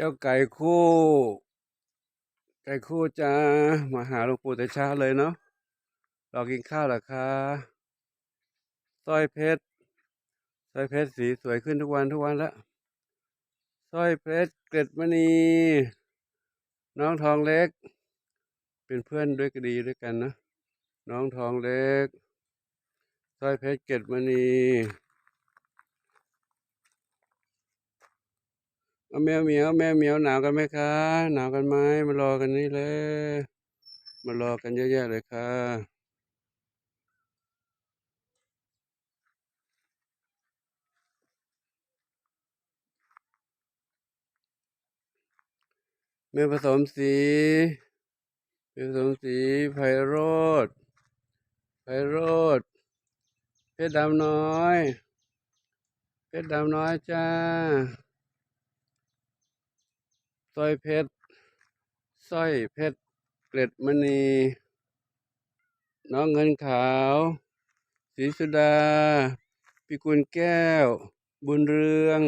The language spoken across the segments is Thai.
เจ้าไก่คู่ ไก่คู่จ้ามาหาหลวงปู่แต่เช้าเลยเนาะรอกินข้าวหรอคะสร้อยเพชรสร้อยเพชรสีสวยขึ้นทุกวันทุกวันละสร้อยเพชรเกล็ดมณีน้องทองเล็ก เป็นเพื่อนด้วยกันดีด้วยกันนะน้องทองเล็กสร้อยเพชรเกล็ดมณี เอาแมวเหมียวแมวเหมียวหนาวกันไหมคะหนาวกันไหมมารอกันนี่เลยมารอกันเยอะแยะเลยค่ะแม่ผสมสีแม่ผสมสีไพโรดไพโรดเพชรดำน้อย เพชรดำน้อยจ้า ร้อยเพชรสร้อยเพชรเกล็ดมณี น้องเงินขาวสีสุดา พิกุลแก้ว บุญเรือง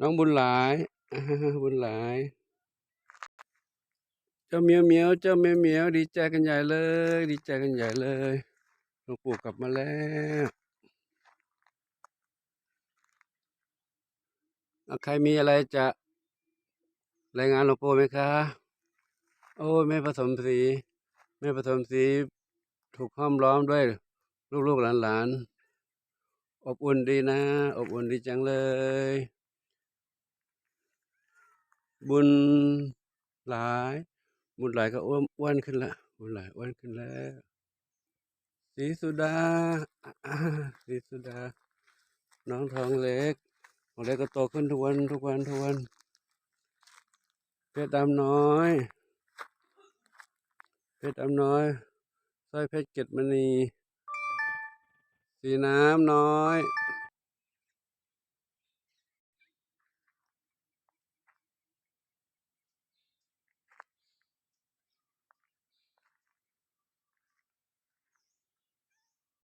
น้องบุญหลายบุญหลาย เจ้าเมียวเมียวเจ้าเมียวเมียวดีใจกันใหญ่เลย ดีใจกันใหญ่เลยหลวงปู่กลับมาแล้วอะ ใครมีอะไรจะรายงานหลวงปู่ไหมคะ โอ้ยแม่ผสมสีแม่ผสมสีถูกห้อมล้อมด้วยลูกๆหลานๆ อบอุ่นดีนะ อบอุ่นดีจังเลย บุญหลาย บุญหลายก็อ้วนอ้วนขึ้นละบุญหลายอ้วนขึ้นแล้วสีสุดาสีสุดา น้องทองเล็ก องเล็กก็โตขึ้นทุกวันทุกวันทุกวันเพชรดำน้อย เพชรดำน้อยสร้อยเพชรเกตมณี สีน้ำน้อย